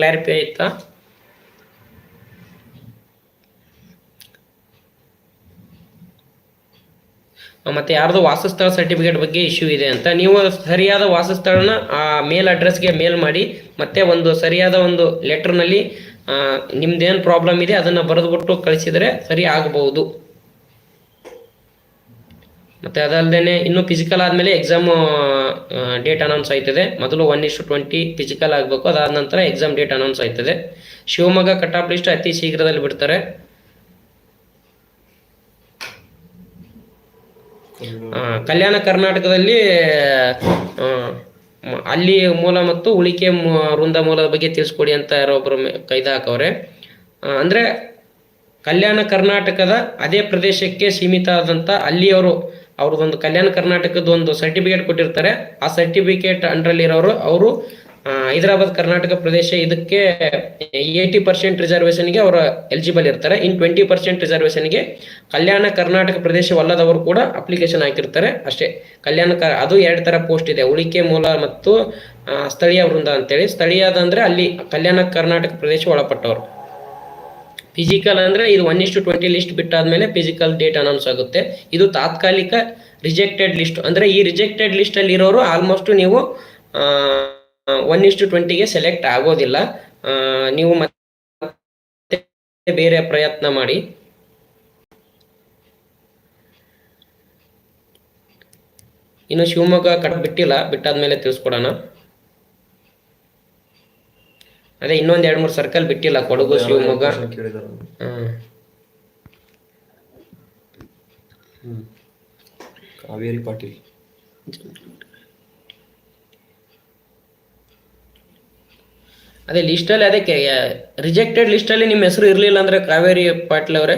Clarify ಆಯ್ತಾ? ಮತ್ತೆ ಯಾರ್ದು ವಾಸಸ್ಥಳ ಸರ್ಟಿಫಿಕೇಟ್ ಬಗ್ಗೆ ಇಶ್ಯೂ ಇದೆ ಅಂತ. ನೀವು ಸರಿಯಾದ ವಾಸಸ್ಥಳನ, ಆ ಮೇಲ್ ಅಡ್ರೆಸ್ಗೆ ಮೇಲ್ ಮಾಡಿ, ಮತ್ತೆ ಒಂದು ಸರಿಯಾದ ಒಂದು ಲೆಟರ್ನಲ್ಲಿ ನಿಮ್ದೇನು ಪ್ರಾಬ್ಲಮ್ ಇದೆ ಅದನ್ನು ಬರೆದುಬಿಟ್ಟು ಕಳಿಸಿದರೆ ಸರಿ ಆಗಬಹುದು. ಮತ್ತೆ ಅದಲ್ಲದೆ ಇನ್ನು ಫಿಸಿಕಲ್ ಆದಮೇಲೆ ಎಕ್ಸಾಮ್ ಡೇಟ್ ಅನೌನ್ಸ್ ಆಯ್ತದೆ. ಮೊದಲು ಒನ್ ಇಷ್ಟು ಟ್ವೆಂಟಿ ಫಿಸಿಕಲ್ ಆಗಬೇಕು. ಅದಾದ ನಂತರ ಎಕ್ಸಾಮ್ ಡೇಟ್ ಅನೌನ್ಸ್ ಆಯ್ತದೆ. ಶಿವಮೊಗ್ಗ ಕಟ್ ಆಫ್ ಲಿಸ್ಟ್ ಅತಿ ಶೀಘ್ರದಲ್ಲಿ ಬಿಡ್ತಾರೆ. ಕಲ್ಯಾಣ ಕರ್ನಾಟಕದಲ್ಲಿ ಅಲ್ಲಿ ಮೂಲ ಮತ್ತು ಉಳಿಕೆ ವೃಂದ ಮೂಲದ ಬಗ್ಗೆ ತಿಳಿಸ್ಕೊಡಿ ಅಂತ ಯಾರೋ ಒಬ್ಬರು ಕೈದಾ ಹಾಕವ್ರೆ. ಅಂದರೆ ಕಲ್ಯಾಣ ಕರ್ನಾಟಕದ ಅದೇ ಪ್ರದೇಶಕ್ಕೆ ಸೀಮಿತ ಆದಂತ ಅಲ್ಲಿ ಅವರು ಅವ್ರದ್ದೊಂದು ಕಲ್ಯಾಣ ಕರ್ನಾಟಕದ ಒಂದು ಸರ್ಟಿಫಿಕೇಟ್ ಕೊಟ್ಟಿರ್ತಾರೆ. ಆ ಸರ್ಟಿಫಿಕೇಟ್ ಅಂಡ್ರಲ್ಲಿರೋರು ಅವರು ಹೈದರಾಬಾದ್ ಕರ್ನಾಟಕ ಪ್ರದೇಶ ಇದಕ್ಕೆ ಏಯ್ಟಿ ಪರ್ಸೆಂಟ್ ರಿಸರ್ವೇಷನ್ಗೆ ಅವರು ಎಲಿಜಿಬಲ್ ಇರ್ತಾರೆ. ಇನ್ ಟ್ವೆಂಟಿ ಪರ್ಸೆಂಟ್ ರಿಸರ್ವೇಷನ್ಗೆ ಕಲ್ಯಾಣ ಕರ್ನಾಟಕ ಪ್ರದೇಶವಲ್ಲದವರು ಕೂಡ ಅಪ್ಲಿಕೇಶನ್ ಹಾಕಿರ್ತಾರೆ. ಅಷ್ಟೇ, ಕಲ್ಯಾಣ ಅದು ಎರಡು ಥರ ಪೋಸ್ಟ್ ಇದೆ. ಉಳಿಕೆ ಮೂಲ ಮತ್ತು ಸ್ಥಳೀಯ ವೃಂದ ಅಂತೇಳಿ. ಸ್ಥಳೀಯದ ಅಂದ್ರೆ ಅಲ್ಲಿ ಕಲ್ಯಾಣ ಕರ್ನಾಟಕ ಪ್ರದೇಶ ಒಳಪಟ್ಟವರು. ಫಿಸಿಕಲ್ ಅಂದ್ರೆ ಇದು ಒನ್ ಇಷ್ಟು ಟ್ವೆಂಟಿ ಲಿಸ್ಟ್ ಬಿಟ್ಟಾದ್ಮೇಲೆ ಫಿಸಿಕಲ್ ಡೇಟ್ ಅನೌನ್ಸ್ ಆಗುತ್ತೆ. ಇದು ತಾತ್ಕಾಲಿಕ ರಿಜೆಕ್ಟೆಡ್ ಲಿಸ್ಟ್ ಅಂದ್ರೆ ಈ ರಿಜೆಕ್ಟೆಡ್ ಲಿಸ್ಟ್ ಅಲ್ಲಿ ಇರೋರು ಆಲ್ಮೋಸ್ಟ್ ನೀವು ಒನ್ ಇಷ್ಟು ಟ್ವೆಂಟಿಗೆ ಸೆಲೆಕ್ಟ್ ಆಗೋದಿಲ್ಲ. ನೀವು ಮತ್ತೆ ಬೇರೆ ಪ್ರಯತ್ನ ಮಾಡಿ. ಇನ್ನು ಶಿವಮೊಗ್ಗ ಕಟ್ ಬಿಟ್ಟಿಲ್ಲ. ಬಿಟ್ಟಾದ್ಮೇಲೆ ತಿಳಿಸ್ಕೊಡೋಣ. ಅದೇ ಇನ್ನೊಂದ್ ಎರಡ್ ಮೂರು ಸರ್ಕಲ್ ಬಿಟ್ಟಿಲ್ಲ ಕೊಡಗು ಶಿವಮೊಗ್ಗ. ಕಾವೇರಿ ಪಾಟೀಲ್. ಅದೇ ಲಿಸ್ಟಲ್ಲಿ ಅದಕ್ಕೆ ರಿಜೆಕ್ಟೆಡ್ ಲಿಸ್ಟಲ್ಲಿ ನಿಮ್ಮ ಹೆಸರು ಇರಲಿಲ್ಲ ಅಂದ್ರೆ ಕಾವೇರಿ ಪಾಟೀಲ್ ಅವರೇ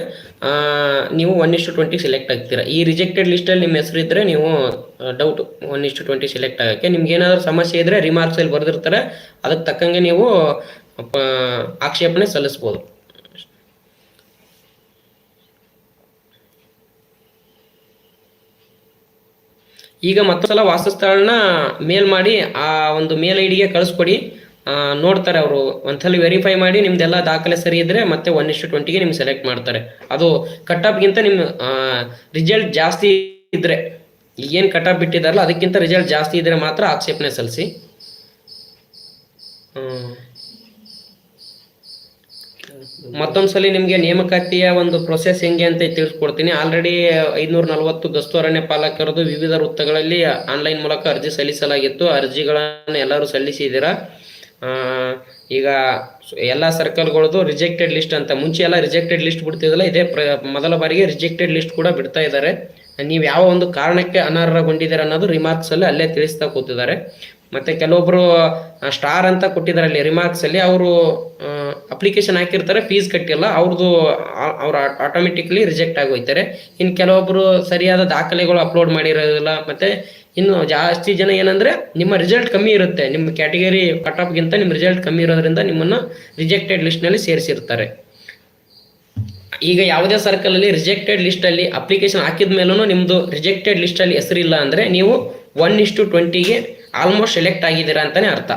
ನೀವು ಒನ್ ಇಷ್ಟು ಟ್ವೆಂಟಿ ಸೆಲೆಕ್ಟ್ ಆಗ್ತೀರಾ. ಈ ರಿಜೆಕ್ಟೆಡ್ ಲಿಸ್ಟಲ್ಲಿ ನಿಮ್ಮ ಹೆಸರು ಇದ್ರೆ ನೀವು ಡೌಟ್ ಒನ್ ಇಷ್ಟು ಟ್ವೆಂಟಿ ಸೆಲೆಕ್ಟ್ ಆಗೋಕ್ಕೆ. ನಿಮ್ಗೆ ಏನಾದರೂ ಸಮಸ್ಯೆ ಇದ್ದರೆ ರಿಮಾರ್ಕ್ಸಲ್ಲಿ ಬರೆದಿರ್ತಾರೆ. ಅದಕ್ಕೆ ತಕ್ಕಂಗೆ ನೀವು ಆಕ್ಷೇಪಣೆ ಸಲ್ಲಿಸ್ಬೋದು. ಈಗ ಮತ್ತೊಂದ್ಸಲ ವಾಸಸ್ಥಳನ ಮೇಲ್ ಮಾಡಿ, ಆ ಒಂದು ಮೇಲ್ ಐ ಡಿಗೆ ಕಳಿಸ್ಕೊಡಿ ನೋಡ್ತಾರೆ ಅವರು. ಒಂದ್ಸಲ ವೆರಿಫೈ ಮಾಡಿ ನಿಮ್ದೆಲ್ಲ ದಾಖಲೆ ಸರಿ ಇದ್ರೆ ಮತ್ತೆ ಒನ್ ಇಷ್ಟು ಟ್ವೆಂಟಿಗೆ ನಿಮ್ಗೆ ಸೆಲೆಕ್ಟ್ ಮಾಡ್ತಾರೆ. ಅದು ಕಟ್ ಗಿಂತ ನಿಮ್ಮ ರಿಸಲ್ಟ್ ಜಾಸ್ತಿ ಇದ್ರೆ. ಏನು ಕಟ್ ಆಫ್ ಬಿಟ್ಟಿದಾರಲ್ಲ, ಅದಕ್ಕಿಂತ ರಿಸಲ್ಟ್ ಜಾಸ್ತಿ ಇದ್ರೆ ಮಾತ್ರ ಆಕ್ಷೇಪಣೆ ಸಲ್ಲಿಸಿ. ಮತ್ತೊಂದು ಸಲ ನಿಮಗೆ ನೇಮಕಾತಿಯ ಒಂದು ಪ್ರೊಸೆಸ್ ಹೆಂಗೆ ಅಂತ ತಿಳಿಸ್ಕೊಡ್ತೀನಿ. ಆಲ್ರೆಡಿ ಐದುನೂರ ನಲವತ್ತು ದಸ್ತು ಅರಣ್ಯ ಪಾಲಕರದು ವಿವಿಧ ವೃತ್ತಗಳಲ್ಲಿ ಆನ್ಲೈನ್ ಮೂಲಕ ಅರ್ಜಿ ಸಲ್ಲಿಸಲಾಗಿತ್ತು. ಅರ್ಜಿಗಳನ್ನು ಎಲ್ಲರೂ ಸಲ್ಲಿಸಿದ್ದೀರಾ? ಈಗ ಎಲ್ಲ ಸರ್ಕಲ್ಗಳದು ರಿಜೆಕ್ಟೆಡ್ ಲಿಸ್ಟ್ ಅಂತ. ಮುಂಚೆ ಎಲ್ಲ ರಿಜೆಕ್ಟೆಡ್ ಲಿಸ್ಟ್ ಬಿಡ್ತಿದ್ದಲ್ಲ, ಇದೇ ಮೊದಲ ಬಾರಿಗೆ ರಿಜೆಕ್ಟೆಡ್ ಲಿಸ್ಟ್ ಕೂಡ ಬಿಡ್ತಾ ಇದ್ದಾರೆ. ನೀವು ಯಾವ ಒಂದು ಕಾರಣಕ್ಕೆ ಅನರ್ಹಗೊಂಡಿದ್ದೀರ ಅನ್ನೋದು ರಿಮಾರ್ಕ್ಸ್ ಅಲ್ಲಿ ಅಲ್ಲೇ ತಿಳಿಸ್ತಾ ಕೂತಿದ್ದಾರೆ. ಮತ್ತೆ ಕೆಲವೊಬ್ರು ಸ್ಟಾರ್ ಅಂತ ಕೊಟ್ಟಿದ್ದಾರೆ ಅಲ್ಲಿ ರಿಮಾರ್ಕ್ಸ್ ಅಲ್ಲಿ ಅವರು ಅಪ್ಲಿಕೇಶನ್ ಹಾಕಿರ್ತಾರೆ ಫೀಸ್ ಕಟ್ಟಿಲ್ಲ ಅವ್ರದ್ದು ಅವ್ರು ಆಟೋಮೆಟಿಕ್ಲಿ ರಿಜೆಕ್ಟ್ ಆಗೋಯ್ತಾರೆ. ಇನ್ನು ಕೆಲವೊಬ್ರು ಸರಿಯಾದ ದಾಖಲೆಗಳು ಅಪ್ಲೋಡ್ ಮಾಡಿರೋದಿಲ್ಲ, ಮತ್ತೆ ಇನ್ನು ಜಾಸ್ತಿ ಜನ ಏನಂದ್ರೆ ನಿಮ್ಮ ರಿಸಲ್ಟ್ ಕಮ್ಮಿ ಇರುತ್ತೆ. ನಿಮ್ಮ ಕ್ಯಾಟಗರಿ ಕಟ್ ಆಫ್ಗಿಂತ ನಿಮ್ಮ ರಿಸಲ್ಟ್ ಕಮ್ಮಿ ಇರೋದ್ರಿಂದ ನಿಮ್ಮನ್ನ ರಿಜೆಕ್ಟೆಡ್ ಲಿಸ್ಟ್ನಲ್ಲಿ ಸೇರಿಸಿರ್ತಾರೆ. ಈಗ ಯಾವುದೇ ಸರ್ಕಲಲ್ಲಿ ರಿಜೆಕ್ಟೆಡ್ ಲಿಸ್ಟಲ್ಲಿ ಅಪ್ಲಿಕೇಶನ್ ಹಾಕಿದ ಮೇಲೂ ನಿಮ್ಮದು ರಿಜೆಕ್ಟೆಡ್ ಲಿಸ್ಟಲ್ಲಿ ಹೆಸರಿಲ್ಲ ಅಂದರೆ ನೀವು ಒನ್ ಇಷ್ಟು ಟ್ವೆಂಟಿಗೆ ಆಲ್ಮೋಸ್ಟ್ ಸೆಲೆಕ್ಟ್ ಆಗಿದ್ದೀರಾ ಅಂತಲೇ ಅರ್ಥ.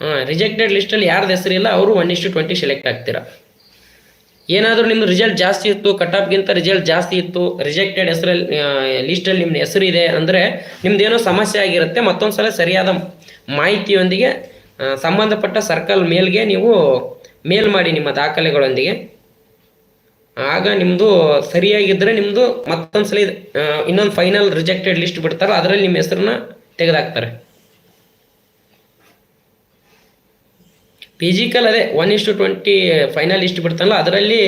ಹಾಂ ರಿಜೆಕ್ಟೆಡ್ ಲಿಸ್ಟಲ್ಲಿ ಯಾರ್ದು ಹೆಸರಿಲ್ಲ ಅವರು ಒನ್ ಇಷ್ಟು ಟ್ವೆಂಟಿ ಸೆಲೆಕ್ಟ್ ಆಗ್ತೀರಾ. ಏನಾದರೂ ನಿಮ್ಮದು ರಿಸಲ್ಟ್ ಜಾಸ್ತಿ ಇತ್ತು ಕಟ್ ಆಫ್ಗಿಂತ ರಿಸಲ್ಟ್ ಜಾಸ್ತಿ ಇತ್ತು ರಿಜೆಕ್ಟೆಡ್ ಹೆಸರಲ್ಲಿ ಲಿಸ್ಟಲ್ಲಿ ನಿಮ್ಮ ಹೆಸರಿದೆ ಅಂದರೆ ನಿಮ್ಮದೇನೋ ಸಮಸ್ಯೆ ಆಗಿರುತ್ತೆ ಮತ್ತೊಂದು ಸಲ ಸರಿಯಾದ ಮಾಹಿತಿಯೊಂದಿಗೆ ಸಂಬಂಧಪಟ್ಟ ಸರ್ಕಲ್ ಮೇಲ್ಗೆ ನೀವು ಮೇಲ್ ಮಾಡಿ ನಿಮ್ಮ ದಾಖಲೆಗಳೊಂದಿಗೆ. ಆಗ ನಿಮ್ಮದು ಸರಿಯಾಗಿದ್ದರೆ ನಿಮ್ಮದು ಮತ್ತೊಂದ್ಸಲ ಇನ್ನೊಂದು ಫೈನಲ್ ರಿಜೆಕ್ಟೆಡ್ ಲಿಸ್ಟ್ ಬಿಡ್ತಾರೆ, ಅದರಲ್ಲಿ ನಿಮ್ಮ ಹೆಸರನ್ನ ತೆಗೆದಾಕ್ತಾರೆ. ಫಿಸಿಕಲ್ ಅದೇ ಒನ್ ಇಷ್ಟು ಟ್ವೆಂಟಿ ಫೈನಲ್ ಇಷ್ಟು ಬಿಡ್ತಾನಲ್ಲ, ಅದರಲ್ಲಿ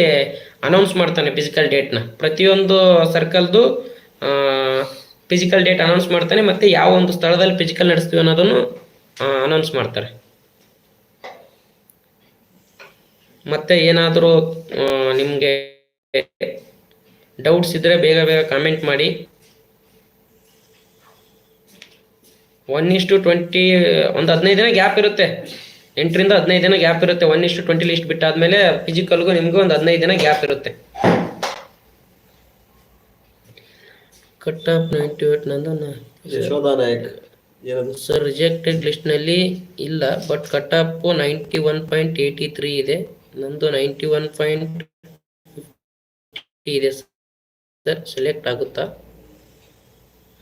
ಅನೌನ್ಸ್ ಮಾಡ್ತಾನೆ ಫಿಸಿಕಲ್ ಡೇಟ್ನ ಪ್ರತಿಯೊಂದು ಸರ್ಕಲ್ದು ಫಿಸಿಕಲ್ ಡೇಟ್ ಅನೌನ್ಸ್ ಮಾಡ್ತಾನೆ, ಮತ್ತು ಯಾವ ಒಂದು ಸ್ಥಳದಲ್ಲಿ ಫಿಸಿಕಲ್ ನಡೆಸ್ತೀವಿ ಅನ್ನೋದನ್ನು ಅನೌನ್ಸ್ ಮಾಡ್ತಾರೆ. ಮತ್ತೆ ಏನಾದರೂ ನಿಮಗೆ ಡೌಟ್ಸ್ ಇದ್ದರೆ ಬೇಗ ಬೇಗ ಕಾಮೆಂಟ್ ಮಾಡಿ. ಒನ್ ಇಷ್ಟು ಟ್ವೆಂಟಿ ಒಂದು ಹದಿನೈದು ದಿನ ಗ್ಯಾಪ್ ಇರುತ್ತೆ. ಎಂಟರಿಂದ ಹದಿನೈದು ದಿನ ಗ್ಯಾಪ್ ಇರುತ್ತೆ. ಒನ್ ಇಷ್ಟು ಟ್ವೆಂಟಿ ಲಿಸ್ಟ್ ಬಿಟ್ಟಾದ್ಮೇಲೆ ಫಿಸಿಕಲ್ಗೂ ನಿಮಗೂ ಒಂದು ಹದಿನೈದು ದಿನ ಗ್ಯಾಪ್ ಇರುತ್ತೆ. ಕಟ್ ಆಫ್ ನೈಂಟಿ ಏಟ್ ನಂದು ಯಶೋಧ ಏನದು? ಸರ್ ರಿಜೆಕ್ಟೆಡ್ ಲಿಸ್ಟ್ನಲ್ಲಿ ಇಲ್ಲ but cut off ninety one point eighty three ಇದೆ. ನಂದು ನೈಂಟಿ ಒನ್ ಪಾಯಿಂಟ್ ಇದೆ ಸರ್ ಸೆಲೆಕ್ಟ್ ಆಗುತ್ತಾ?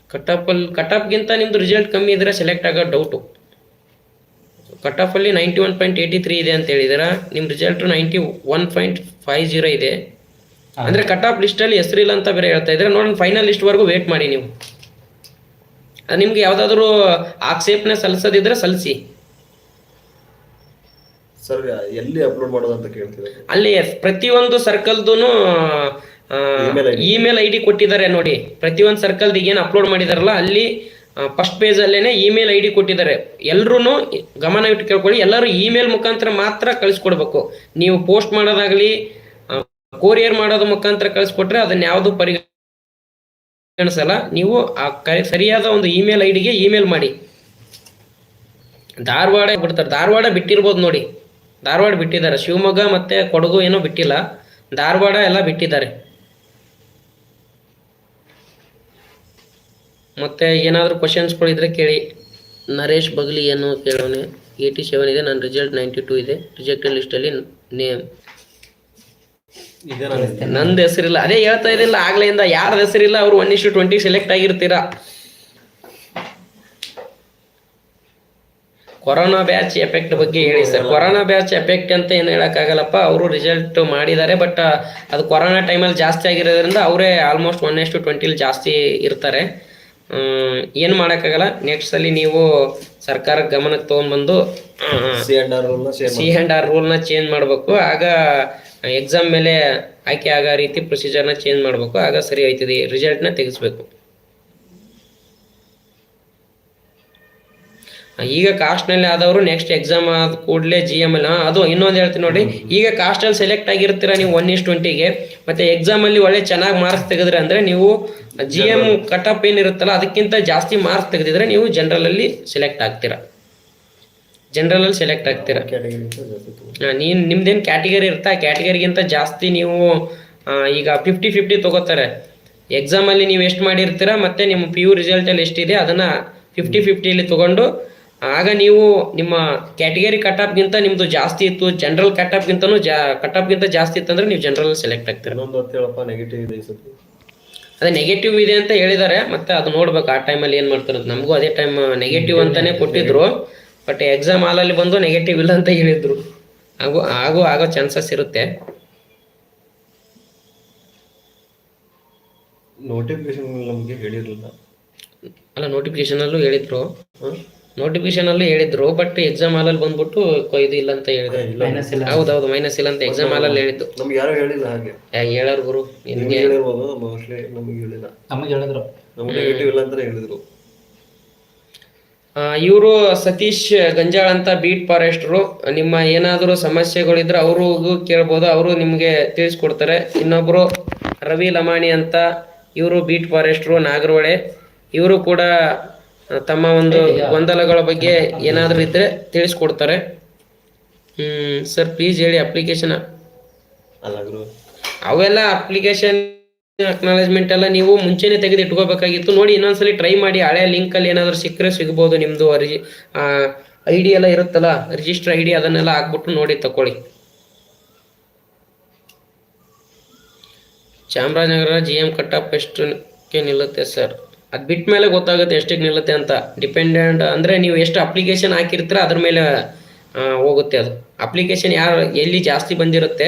ಕಟ್ ಆಫಲ್ಲಿ ಕಟ್ ಆಫ್ಗಿಂತ ನಿಮ್ದು ರಿಸಲ್ಟ್ ಕಮ್ಮಿ ಇದ್ರೆ ಸೆಲೆಕ್ಟ್ ಆಗೋ ಡೌಟು ಕಟ್ ಅಲ್ಲಿ ninety one point eighty three ಇದೆ ಅಂತ ಹೇಳಿದಾರ? ನಿಮ್ಮ result ninety one point five zero ಇದೆ ಅಂದರೆ ಕಟ್ ಆಫ್ ಲಿಸ್ಟಲ್ಲಿ ಹೆಸರಿಲ್ಲ ಅಂತ ಬೇರೆ ಹೇಳ್ತಾ ಇದ್ರೆ ನೋಡಿ ಫೈನಲ್ ಲಿಸ್ಟ್ವರೆಗೂ ವೇಟ್ ಮಾಡಿ ನೀವು. ಅದು ನಿಮ್ಗೆ ಯಾವುದಾದ್ರೂ ಆಕ್ಷೇಪಣೆ ಸಲ್ಲಿಸೋದಿದ್ರೆ ಸಲ್ಲಿಸಿ ಸರ್ ಎಲ್ಲಿ ಅಪ್ಲೋಡ್ ಮಾಡೋದು ಅಂತ ಕೇಳ್ತಿದ್ದಾರೆ ಅಲ್ಲಿ ಪ್ರತಿಯೊಂದು ಸರ್ಕಲ್ದು. ಇಮೇಲ್ ಐ ಡಿ ಕೊಟ್ಟಿದ್ದಾರೆ ನೋಡಿ. ಪ್ರತಿಯೊಂದು ಸರ್ಕಲ್ದು ಏನು ಅಪ್ಲೋಡ್ ಮಾಡಿದಾರಲ್ಲ ಅಲ್ಲಿ ಫಸ್ಟ್ ಪೇಜ್ ಅಲ್ಲೇನೆ ಇಮೇಲ್ ಐ ಡಿ ಕೊಟ್ಟಿದ್ದಾರೆ. ಎಲ್ಲರೂ ಗಮನ ಇಟ್ಟು ಕೇಳ್ಕೊಳ್ಳಿ. ಎಲ್ಲರೂ ಇಮೇಲ್ ಮುಖಾಂತರ ಮಾತ್ರ ಕಳಿಸ್ಕೊಡ್ಬೇಕು. ನೀವು ಪೋಸ್ಟ್ ಮಾಡೋದಾಗ್ಲಿ ಕೊರಿಯರ್ ಮಾಡೋದ ಮುಖಾಂತರ ಕಳಿಸ್ಕೊಟ್ರೆ ಅದನ್ನ ಯಾವುದು ಪರಿಗಣಿಸಲ್ಲ. ನೀವು ಆ ಸರಿಯಾದ ಒಂದು ಇಮೇಲ್ ಐ ಡಿಗೆ ಇಮೇಲ್ ಮಾಡಿ. ಧಾರವಾಡ ಬಿಡ್ತಾರೆ. ಧಾರವಾಡ ಬಿಟ್ಟಿರ್ಬೋದು ನೋಡಿ. ಧಾರವಾಡ ಬಿಟ್ಟಿದ್ದಾರೆ. ಶಿವಮೊಗ್ಗ ಮತ್ತೆ ಕೊಡಗು ಏನೋ ಬಿಟ್ಟಿಲ್ಲ. ಧಾರವಾಡ ಎಲ್ಲ ಬಿಟ್ಟಿದ್ದಾರೆ. ಮತ್ತೆ ಏನಾದರೂ ಕ್ವಶನ್ಸ್ಗಳಿದ್ರೆ ಕೇಳಿ. ನರೇಶ್ ಬಗ್ಲಿ ಏನು ಕೇಳೋಣ ಏಯ್ಟಿ ಸೆವೆನ್ ಇದೆ ನನ್ನ ರಿಸಲ್ಟ್ ನೈಂಟಿ ಟೂ ಇದೆ ರಿಜೆಕ್ಟೆಡ್ ಲಿಸ್ಟಲ್ಲಿ ನೇಮ್ ಇದೇ ನಂದು ಹೆಸರಿಲ್ಲ. ಅದೇ ಹೇಳ್ತಾ ಇದ್ದಿಲ್ಲ ಆಗ್ಲಿಂದ ಯಾರ್ದು ಹೆಸರಿಲ್ಲ ಅವ್ರು ಒನ್ ಇಷ್ಟು ಟ್ವೆಂಟಿ ಸೆಲೆಕ್ಟ್ ಆಗಿರ್ತೀರಾ. ಕೊರೋನಾ ಬ್ಯಾಚ್ ಎಫೆಕ್ಟ್ ಬಗ್ಗೆ ಹೇಳಿ ಸರ್. ಕೊರೋನಾ ಬ್ಯಾಚ್ ಎಫೆಕ್ಟ್ ಅಂತ ಏನು ಹೇಳೋಕ್ಕಾಗಲ್ಲಪ್ಪ. ಅವರು ರಿಸಲ್ಟ್ ಮಾಡಿದ್ದಾರೆ ಬಟ್ ಅದು ಕೊರೋನಾ ಟೈಮಲ್ಲಿ ಜಾಸ್ತಿ ಆಗಿರೋದ್ರಿಂದ ಅವರೇ ಆಲ್ಮೋಸ್ಟ್ ಒನ್ ಎಷ್ಟು ಟ್ವೆಂಟಿಲಿ ಜಾಸ್ತಿ ಇರ್ತಾರೆ. ಏನು ಮಾಡೋಕ್ಕಾಗಲ್ಲ. ನೆಕ್ಸ್ಟ್ ಅಲ್ಲಿ ನೀವು ಸರ್ಕಾರ ಗಮನಕ್ಕೆ ತೊಗೊಂಡ್ಬಂದು C and R share C and R ರೂಲ್ನ change ಮಾಡಬೇಕು. ಆಗ ಎಕ್ಸಾಮ್ ಮೇಲೆ ಆಯ್ಕೆ ಆಗೋ ರೀತಿ ಪ್ರೊಸೀಜರ್ನ ಚೇಂಜ್ ಮಾಡಬೇಕು. ಆಗ ಸರಿ ಆಯ್ತದೆ ರಿಸಲ್ಟ್ನ ತೆಗೆಸ್ಬೇಕು. ಈಗ ಕಾಸ್ಟ್ನಲ್ಲಿ ಆದವರು ನೆಕ್ಸ್ಟ್ ಎಕ್ಸಾಮ್ ಆದ ಕೂಡಲೇ ಜಿ ಎಂ ಎಲ್ ಅದು ಇನ್ನೊಂದು ಹೇಳ್ತೀನಿ ನೋಡಿ. ಈಗ ಕಾಸ್ಟಲ್ಲಿ ಸೆಲೆಕ್ಟ್ ಆಗಿರ್ತೀರ ನೀವು ಒನ್ ಇಸ್ ಟ್ವೆಂಟಿಗೆ ಮತ್ತೆ ಎಕ್ಸಾಮಲ್ಲಿ ಒಳ್ಳೆ ಚೆನ್ನಾಗಿ ಮಾರ್ಕ್ಸ್ ತೆಗೆದ್ರೆ ಅಂದ್ರೆ ನೀವು ಜಿ ಎಂ ಕಟ್ ಆಫ್ ಏನಿರುತ್ತಲ್ಲ ಅದಕ್ಕಿಂತ ಜಾಸ್ತಿ ಮಾರ್ಕ್ಸ್ ತೆಗೆದಿದ್ರೆ ನೀವು ಜನರಲಲ್ಲಿ ಸೆಲೆಕ್ಟ್ ಆಗ್ತೀರಾ. ಜನರಲಲ್ಲಿ ಸೆಲೆಕ್ಟ್ ಆಗ್ತೀರಾ. ನೀನು ನಿಮ್ದೇನು ಕ್ಯಾಟಗರಿ ಇರುತ್ತೆ? ಆ ಕ್ಯಾಟಗರಿಗಿಂತ ಜಾಸ್ತಿ ನೀವು ಈಗ ಫಿಫ್ಟಿ ಫಿಫ್ಟಿ ತಗೋತಾರೆ. ಎಕ್ಸಾಮಲ್ಲಿ ನೀವು ಎಷ್ಟು ಮಾಡಿರ್ತೀರಾ ಮತ್ತು ನಿಮ್ಮ ಪಿ ಯು ರಿಸಲ್ಟಲ್ಲಿ ಎಷ್ಟಿದೆ ಅದನ್ನು ಫಿಫ್ಟಿ ಅಲ್ಲಿ ತೊಗೊಂಡು ಆಗ ನೀವು ನಿಮ್ಮ ಕ್ಯಾಟಗರಿ ಕಟ್ ನಿಮ್ದು ನಿಮ್ಮದು ಜಾಸ್ತಿ ಇತ್ತು ಜನರಲ್ ಕಟ್ ಆಫ್ಗಿಂತನೂ ಜಾ ಕಟ್ ಜಾಸ್ತಿ ಜಾಸ್ತಿ ಇತ್ತಂದ್ರೆ ನೀವು ಜನರಲ್ ಸೆಲೆಕ್ಟ್ ಆಗ್ತೀರ. ನೆಗೆಟಿವ್ ಇದೆ ಅದೇ ನೆಗೆಟಿವ್ ಇದೆ ಅಂತ ಹೇಳಿದ್ದಾರೆ ಮತ್ತೆ ಅದು ನೋಡ್ಬೇಕು ಆ ಟೈಮಲ್ಲಿ ಏನು ಮಾಡ್ತಾರೆ ನಮಗೂ ಅದೇ ಟೈಮ್ ನೆಗೆಟಿವ್ ಅಂತಾನೆ ಕೊಟ್ಟಿದ್ರು ಬಟ್ ಎಕ್ಸಾಮ್ ಹಾಲಲ್ಲಿ ಬಂದು ನೆಗೆಟಿವ್ ಇಲ್ಲ ಅಂತ ಹೇಳಿದ್ರು. ಹಾಗೂ ಆಗೋ ಆಗೋ ಚಾನ್ಸಸ್ ಇರುತ್ತೆ. ನೋಟಿಫಿಕೇಶನ್ ನಮಗೆ ಹೇಳಿರಲಿಲ್ಲ. ಅಲ್ಲ ನೋಟಿಫಿಕೇಶನಲ್ಲೂ ಹೇಳಿದ್ರು. ನೋಟಿಫಿಕೇಶನಲ್ಲೂ ಹೇಳಿದ್ರು ಬಟ್ ಎಕ್ಸಾಮ್ ಹಾಲಲ್ಲಿ ಬಂದ್ಬಿಟ್ಟು ಇದು ಇಲ್ಲ ಅಂತ ಹೇಳಿದ್ರು. ಇಲ್ಲ. ಹೌದೌದು ಮೈನಸ್ ಇಲ್ಲ ಅಂತ ಎಕ್ಸಾಮ್ ಅಲ್ಲಿ ಹೇಳಿದ್ದು. ನಮ್ಗೆ ಯಾರು ಹೇಳಿಲ್ಲ ಹಾಗೆ. ಹೇಳೋರು ಗುರು ನಿಮ್ಗೆ? ಹೇಳಿರ್ಬೋದು ಮೋಸ್ಟ್ಲಿ ನಮಗೆ ಹೇಳಿಲ್ಲ. ನಮಗೆ ಹೇಳಿದ್ರು. ನಮ್ಗೆ ನೆಗೆಟಿವ್ ಇಲ್ಲ ಅಂತ ಹೇಳಿದ್ರು. ಇವರು ಸತೀಶ್ ಗಂಜಾಳ್ ಅಂತ ಬೀಟ್ ಫಾರೆಸ್ಟ್ರು. ನಿಮ್ಮ ಏನಾದರೂ ಸಮಸ್ಯೆಗಳಿದ್ರೆ ಅವರು ಕೇಳ್ಬೋದು ಅವರು ನಿಮಗೆ ತಿಳಿಸ್ಕೊಡ್ತಾರೆ. ಇನ್ನೊಬ್ರು ರವಿ ಲಮಾಣಿ ಅಂತ ಇವರು ಬೀಟ್ ಫಾರೆಸ್ಟ್ರು ನಾಗರಹೊಳೆ. ಇವರು ಕೂಡ ತಮ್ಮ ಒಂದು ಗೊಂದಲಗಳ ಬಗ್ಗೆ ಏನಾದರೂ ಇದ್ದರೆ ತಿಳಿಸ್ಕೊಡ್ತಾರೆ. ಹ್ಮ್ ಸರ್ ಪ್ಲೀಸ್ ಹೇಳಿ ಅಪ್ಲಿಕೇಶನ್ ಅಲ್ಲ ಗುರು. ಅವೆಲ್ಲ ಅಪ್ಲಿಕೇಶನ್ ಅಕ್ನಾಲೇಜ್ಮೆಂಟ್ ಎಲ್ಲ ನೀವು ಮುಂಚೆನೆ ತೆಗೆದು ಇಟ್ಕೋಬೇಕಾಗಿತ್ತು. ನೋಡಿ ಇನ್ನೊಂದ್ಸಲಿ ಟ್ರೈ ಮಾಡಿ ಹಳೆ ಲಿಂಕಲ್ಲಿ ಏನಾದರೂ ಸಿಕ್ಕರೆ ಸಿಗ್ಬೋದು ನಿಮ್ಮದು ಅರ್ಜಿ ಐ ಡಿ ಎಲ್ಲ ಇರುತ್ತಲ್ಲ ರಿಜಿಸ್ಟರ್ ಐ ಡಿ ಅದನ್ನೆಲ್ಲ ಹಾಕ್ಬಿಟ್ಟು ನೋಡಿ ತಕೊಳ್ಳಿ. Chamarajanagar G M cut off ಎಷ್ಟು ಎಷ್ಟಕ್ಕೆ ನಿಲ್ಲುತ್ತೆ ಸರ್? ಅದು ಬಿಟ್ಟ ಮೇಲೆ ಗೊತ್ತಾಗುತ್ತೆ ಎಷ್ಟಕ್ಕೆ ನಿಲ್ಲುತ್ತೆ ಅಂತ. ಡಿಪೆಂಡೆಂಟ್ ಅಂದರೆ ನೀವು ಎಷ್ಟು ಅಪ್ಲಿಕೇಶನ್ ಹಾಕಿರ್ತೀರ ಅದ್ರ ಮೇಲೆ ಹೋಗುತ್ತೆ ಅದು. ಅಪ್ಲಿಕೇಶನ್ ಯಾರು ಎಲ್ಲಿ ಜಾಸ್ತಿ ಬಂದಿರುತ್ತೆ,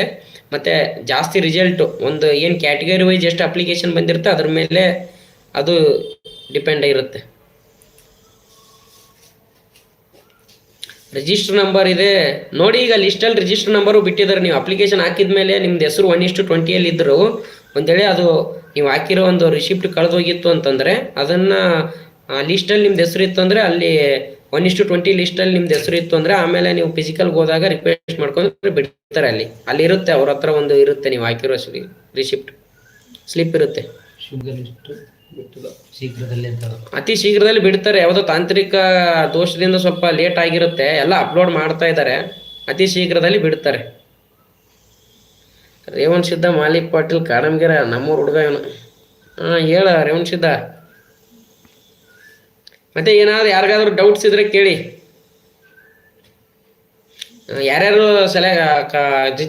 ಮತ್ತು ಜಾಸ್ತಿ ರಿಸಲ್ಟು ಒಂದು ಏನು ಕ್ಯಾಟಗರಿ ವೈಸ್ ಎಷ್ಟು ಅಪ್ಲಿಕೇಶನ್ ಬಂದಿರುತ್ತೆ ಅದ್ರ ಮೇಲೆ ಅದು ಡಿಪೆಂಡ್ ಆಗಿರುತ್ತೆ. ರಿಜಿಸ್ಟರ್ ನಂಬರ್ ಇದೆ. ನೋಡಿ ಈಗ ಲಿಸ್ಟಲ್ಲಿ ರಿಜಿಸ್ಟರ್ ನಂಬರು ಬಿಟ್ಟಿದ್ದಾರೆ. ನೀವು ಅಪ್ಲಿಕೇಶನ್ ಹಾಕಿದ ಮೇಲೆ ನಿಮ್ದು ಹೆಸರು ಒನ್ ಇಷ್ಟು ಟ್ವೆಂಟಿಯಲ್ಲಿ ಇದ್ದರು ಒಂದೇಳಿ ಅದು ನೀವು ಹಾಕಿರೋ ಒಂದು ರಿಸಿಪ್ಟ್ ಕಳೆದೋಗಿತ್ತು ಅಂತಂದರೆ ಅದನ್ನು ಲಿಸ್ಟಲ್ಲಿ ನಿಮ್ದು ಹೆಸರು ಇತ್ತು ಅಂದರೆ ಅಲ್ಲಿ ಒನ್ ಇಷ್ಟು ಟ್ವೆಂಟಿ ಲಿಸ್ಟಲ್ಲಿ ನಿಮ್ದು ಹೆಸರು ಇತ್ತು ಅಂದರೆ ಆಮೇಲೆ ನೀವು ಫಿಸಿಕಲ್ಗೆ ಹೋದಾಗ ರಿಕ್ವೆಸ್ಟ್ ಮಾಡ್ಕೊಂಡ್ರೆ ಬಿಡ್ತಾರೆ ಅಲ್ಲಿ. ಅಲ್ಲಿ ಇರುತ್ತೆ ಅವ್ರ ಹತ್ರ ಒಂದು ಇರುತ್ತೆ ನೀವು ಹಾಕಿರೋ ರಿಸಿಪ್ಟ್ ಸ್ಲಿಪ್ ಇರುತ್ತೆ. ಅತಿ ಶೀಘ್ರದಲ್ಲಿ ಬಿಡ್ತಾರೆ. ಯಾವುದೋ ತಾಂತ್ರಿಕ ದೋಷದಿಂದ ಸ್ವಲ್ಪ ಲೇಟ್ ಆಗಿರುತ್ತೆ. ಎಲ್ಲ ಅಪ್ಲೋಡ್ ಮಾಡ್ತಾ ಇದ್ದಾರೆ ಅತಿ ಶೀಘ್ರದಲ್ಲಿ ಬಿಡ್ತಾರೆ. ರೇವಣ್ ಸಿದ್ಧ, ಮಾಲಿಕ್ ಪಾಟೀಲ್, ಕಾಡಂಗಿರ, ನಮ್ಮೂರು ಹುಡುಗ ಇವನು. ಹಾಂ, ಹೇಳ ರೇವಣ್ ಸಿದ್ಧ. ಮತ್ತೆ ಏನಾದ್ರು ಯಾರಿಗಾದ್ರೂ ಡೌಟ್ಸ್ ಇದ್ರೆ ಕೇಳಿ. ಯಾರ್ಯಾರು ಯಾರ್ಯಾರು ಸೆಲೆ